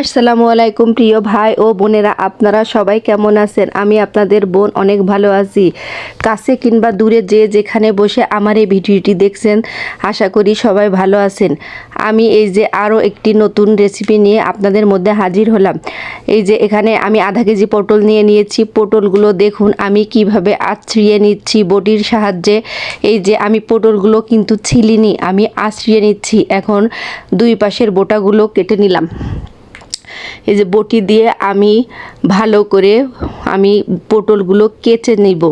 আসসালামু আলাইকুম, প্রিয় ভাই ও বোনেরা, আপনারা সবাই কেমন আছেন? আমি আপনাদের বোন অনেক ভালো আছি। কাছে কিংবা দূরে যে যেখানে বসে আমার এই ভিডিওটি দেখছেন, আশা করি সবাই ভালো আছেন। আমি এই যে আরও একটি নতুন রেসিপি নিয়ে আপনাদের মধ্যে হাজির হলাম। এই যে এখানে আমি আধা কেজি পটল নিয়ে নিয়েছি। পটলগুলো দেখুন, আমি কীভাবে আছড়িয়ে নিচ্ছি বটির সাহায্যে। এই যে আমি পটলগুলো কিন্তু ছিলিনি, আমি আছড়িয়ে নিচ্ছি। এখন দুই পাশের বোটাগুলো কেটে নিলাম। এই যে বটি দিয়ে আমি ভালো করে আমি পটলগুলো কেচে নিব।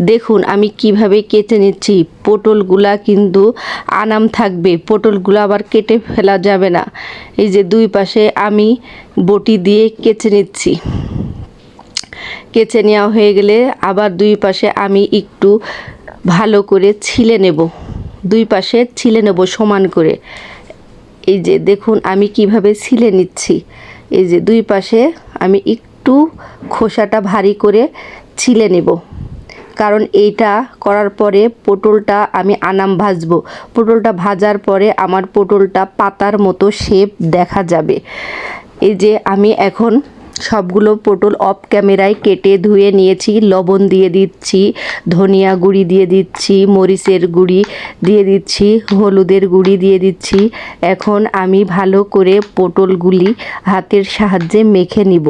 দেখুন আমি কীভাবে কেচে নিচ্ছি। পটলগুলা কিন্তু আনাম থাকবে। পটলগুলো আবার কেটে ফেলা যাবে না। এই যে দুই পাশে আমি বটি দিয়ে কেচে নিচ্ছি। কেচে নেওয়া হয়ে গেলে আবার দুই পাশে আমি একটু ভালো করে ছিলে নেব। দুই পাশে ছিলে নেব সমান করে। এই যে দেখুন আমি কীভাবে ছিলে নিচ্ছি। এই যে দুই পাশে আমি একটু খোসাটা ভারী করে ছিলে নেব। কারণ এইটা করার পরে পটলটা আমি আনাম ভাজবো। পটলটা ভাজার পরে আমার পটলটা পাতার মতো শেপ দেখা যাবে। এই যে আমি এখন সবগুলো পটল অফ ক্যামেরায় কেটে ধুয়ে নিয়েছি, লবণ দিয়ে দিচ্ছি, ধনিয়া গুঁড়ি দিয়ে দিচ্ছি, মরিচের গুঁড়ি দিয়ে দিচ্ছি, হলুদের গুঁড়ি দিয়ে দিচ্ছি। এখন আমি ভালো করে পটলগুলি হাতের সাহায্যে মেখে নিব।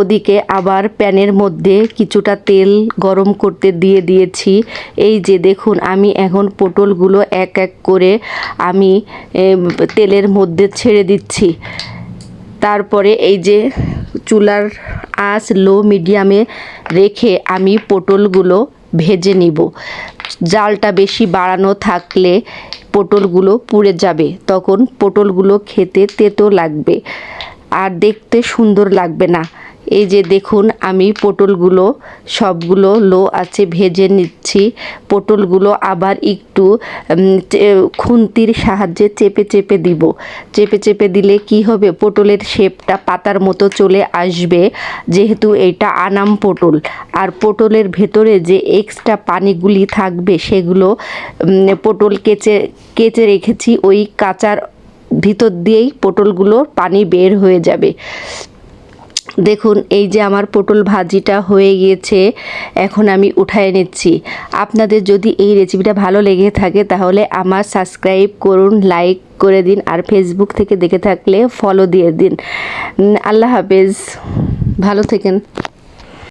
ওদিকে আবার প্যানের মধ্যে কিছুটা তেল গরম করতে দিয়ে দিয়েছি। এই যে দেখুন, আমি এখন পটলগুলো এক এক করে আমি তেলের মধ্যে ছেড়ে দিচ্ছি। তারপরে এই যে চুলার আঁচ লো মিডিয়ামে রেখে আমি পটলগুলো ভেজে নিব। জালটা বেশি বাড়ানো থাকলে পটলগুলো পুড়ে যাবে, তখন পটলগুলো খেতে তেতো লাগবে। আর দেখতে সুন্দর লাগবে না। এই যে দেখুন, আমি পটলগুলো সবগুলো লো আছে ভেজে নিচ্ছি। পটলগুলো আবার একটু খুন্তির সাহায্যে চেপে চেপে দিব। চেপে চেপে দিলে কি হবে? পটলের শেপটা পাতার মতো চলে আসবে, যেহেতু এটা আনাম পটল। আর পটলের ভেতরে যে এক্সট্রা পানিগুলি থাকবে, সেগুলো পটল কেচে কেচে রেখেছি। ওই কাঁচার ভিতর দিয়েই পটলগুলোর পানি বের হয়ে যাবে। দেখুন, এই যে আমার পটল ভাজিটা হয়ে গিয়েছে, এখন আমি উঠায় নিচ্ছি। আপনাদের যদি এই রেসিপিটা ভালো লেগে থাকে, তাহলে আমার সাবস্ক্রাইব করুন লাইক করে দিন, আর ফেসবুক থেকে দেখে থাকলে ফলো দিয়ে দিন। আল্লাহ হাফেজ। ভালো থেকেন।